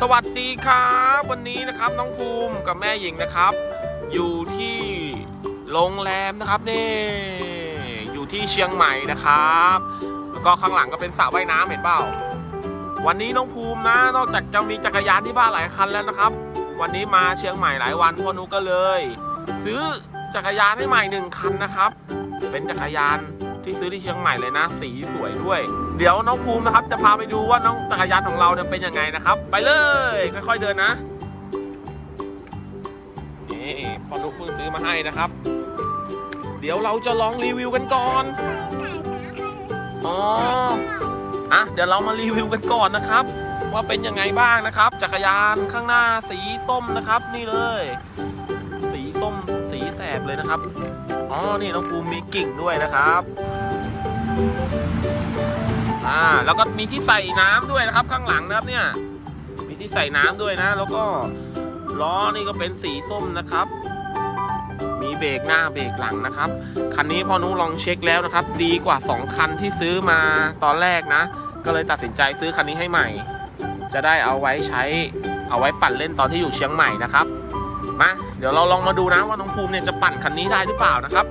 สวัสดีครับ วันนี้นะครับน้องภูมิกับแม่หญิงนะครับ อยู่ที่โรงแรมนะครับนี่อยู่ที่เชียงใหม่นะครับ แล้วก็ข้างหลังก็เป็นสระว่ายน้ำเห็นเปล่าวันนี้น้องภูมินะ นอกจากจะมีจักรยานที่บ้านหลายคันแล้วนะครับ วันนี้มาเชียงใหม่หลายวันพ่อนุก็เลย ซื้อจักรยานให้ใหม่หนึ่งคันนะครับ เป็นจักรยาน ที่ซื้อที่เชียงใหม่เลยนะ สีสวยด้วย เดี๋ยวน้องภูมินะครับ จะพาไปดูว่าน้องจักรยานของเราเนี่ยเป็นยังไงนะครับ ไปเลย ค่อยๆเดินนะนี่พอนุเพิ่งซื้อมาให้นะครับ เดี๋ยวเราจะลองรีวิวกันก่อนอ๋ออะเดี๋ยวเรามารีวิวกันก่อนนะครับว่าเป็นยังไงบ้างนะครับ จักรยานข้างหน้าสีส้มนะครับ นี่เลย สีส้มสีแสบเลยนะครับอ๋อนี่น้องภูมิมีกิ่งด้วยนะครับ อ่าแล้วก็มีที่ใส่น้ำด้วยนะครับ ข้างหลังนะครับเนี่ย มีที่ใส่น้ำด้วยนะ แล้วก็ล้อนี่ก็เป็นสีส้มนะครับ มีเบรกหน้าเบรกหลังนะครับ คันนี้พอนุลองเช็คแล้วนะครับ ดีกว่า 2 คันที่ซื้อมาตอนแรกนะ ก็เลยตัดสินใจซื้อคันนี้ให้ใหม่ จะได้เอาไว้ใช้เอาไว้ปั่นเล่นตอนที่อยู่เชียงใหม่นะครับมาเดี๋ยวเราลองมาดูนะว่าน้องภูมิเนี่ยจะปั่นคันนี้ได้หรือเปล่านะครับ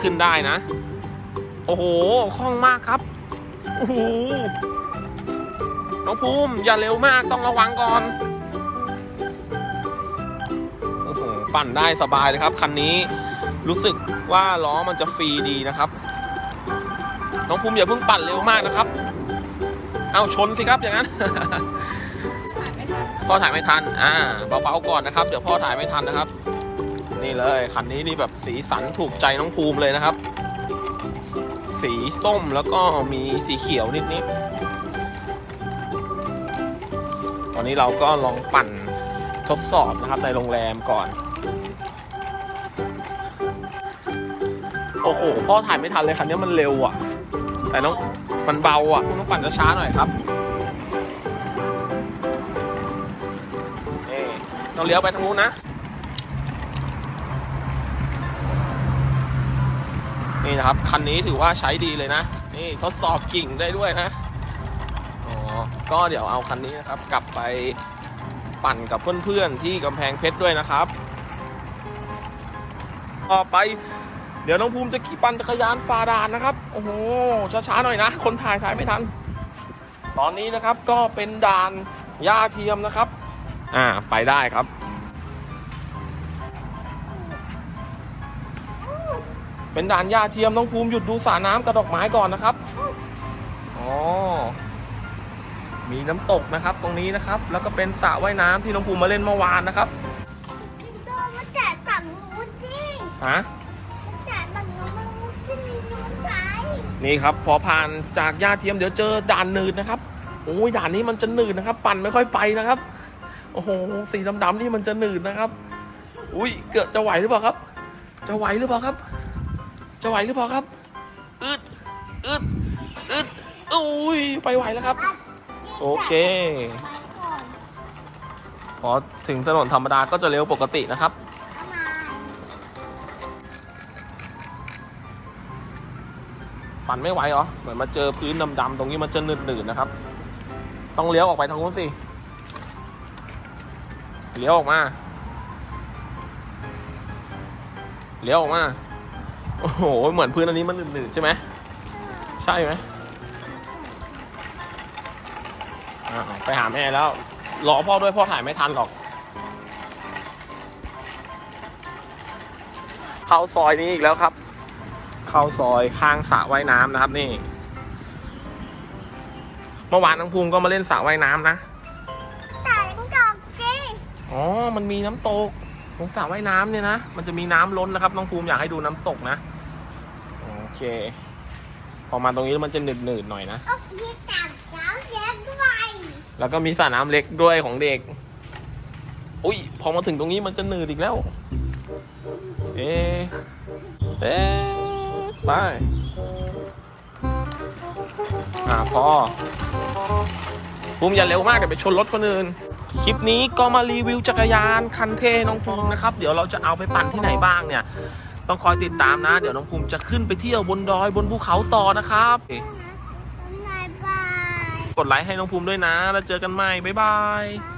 ขึ้นได้นะ โอ้โหคล่องมากครับโอ้โหน้องภูมิอย่าเร็วมากต้องระวังก่อนโอ้โหปั่นได้สบายเลยครับคันนี้รู้สึกว่าล้อมันจะฟรีดีนะครับ น้องภูมิอย่าเพิ่งปั่นเร็วมากนะครับ เอาชนสิครับอย่างนั้น พ่อถ่ายไม่ทัน อ่า เบาๆก่อนนะครับ เดี๋ยวพ่อถ่ายไม่ทันนะครับ นี่เลยคันนี้นี่แบบสีสันถูกใจน้องภูมิเลยนะครับ สีส้มแล้วก็มีสีเขียวนิดๆ ตอนนี้เราก็ลองปั่นทดสอบนะครับในโรงแรมก่อน โอ้โห พ่อถ่ายไม่ทันเลยคันนี้มันเร็วอะ แต่น้องมันเบาอะ่ะต้องปั่นช้าหน่อยครับนี่ต้องเลี้ยวไปทางนู้นนะ นี่นะครับ คันนี้ถือว่าใช้ดีเลยนะ นี่ทดสอบกิ่งได้ด้วยนะอ๋อก็เดี๋ยวเอาคันนี้นะครับ กลับไปปั่นกับเพื่อนๆที่กำแพงเพชรด้วยนะครับ ต่อไป เดี๋ยวน้องภูมิจะขี่ปั่นจักรยานฟาดานนะครับ โอ้โห ช้าๆหน่อยนะ คนถ่ายถ่ายไม่ทัน ตอนนี้นะครับก็เป็นด่านหญ้าเทียมนะครับ อ่า ไปได้ครับ เป็นด่านหญ้าเทียมน้องภูมิหยุดดูสระน้ำกับดอกไม้ก่อนนะครับอ๋อมีน้ำตกนะครับ ตรงนี้นะครับ แล้วก็เป็นสระว่ายน้ำที่น้องภูมิมาเล่นเมื่อวานนะครับโดนมาจ่ายฝั่งนู้นจริงฮะจ่ายฝั่งนู้นมันที่มีนู้นไปนี่ครับ พอผ่านจากหญ้าเทียมเดี๋ยวเจอด่านหนืดนะครับโอ้ยด่านนี้มันจะหนืดนะครับ ปั่นไม่ค่อยไปนะครับโอ้โหสีดำๆนี่มันจะหนืดนะครับ อุ้ยเกิดจะไหวหรือเปล่าครับ จะไหวหรือเปล่าครับ จะไหวหรือเปล่าครับอึดอึดอึดอุ้ยไปไหวแล้วครับ โอเค พอถึงถนนธรรมดาก็จะเร็วปกตินะครับ ปั่นไม่ไหวเหรอ เหมือนมาเจอพื้นดำๆตรงนี้มันจะหนืดๆนะครับ ต้องเลี้ยวออกไปทางนู้นสิ เลี้ยวออกมา เลี้ยวออกมา โอ้โห เหมือนพื้นอันนี้มันหนืดๆใช่ไหม ใช่ไหมอ่าไปหาแม่แล้ว รอพ่อด้วยพ่อถ่ายไม่ทันหรอก เข้าซอยนี้อีกแล้วครับ เข้าซอยข้างสระว่ายน้ำนะครับนี่ เมื่อวานน้องภูมิก็มาเล่นสระว่ายน้ำนะจ่ายต้องจอกจริงอ๋อ มันมีน้ำตกตรงสระว่ายน้ำเนี่ยนะ มันจะมีน้ำล้นนะครับ น้องภูมิอยากให้ดูน้ำตกนะโอ เคพอมาตรงนี้แล้วมันจะหนืดๆหน่อยนะโอ้ยจ่ายเจ้าเย็นด้วยแล้วก็มีสระน้ำเล็กด้วยของเด็ก อุ้ย พอมาถึงตรงนี้มันจะหนืดอีกแล้ว เอ๊ะเอ๊ะไป อ่าพอภูมิอย่าเร็วมากเดี๋ยวไปชนรถคนอื่น คลิปนี้ก็มารีวิวจักรยานคันเท่น้องภูมินะครับ เดี๋ยวเราจะเอาไปปั่นที่ไหนบ้างเนี่ย ต้องคอยติดตามนะ เดี๋ยวน้องภูมิจะขึ้นไปเที่ยวบนดอยบนภูเขาต่อนะครับบายบายกดไลค์ให้น้องภูมิด้วยนะ แล้วเจอกันใหม่บ๊ายบายบ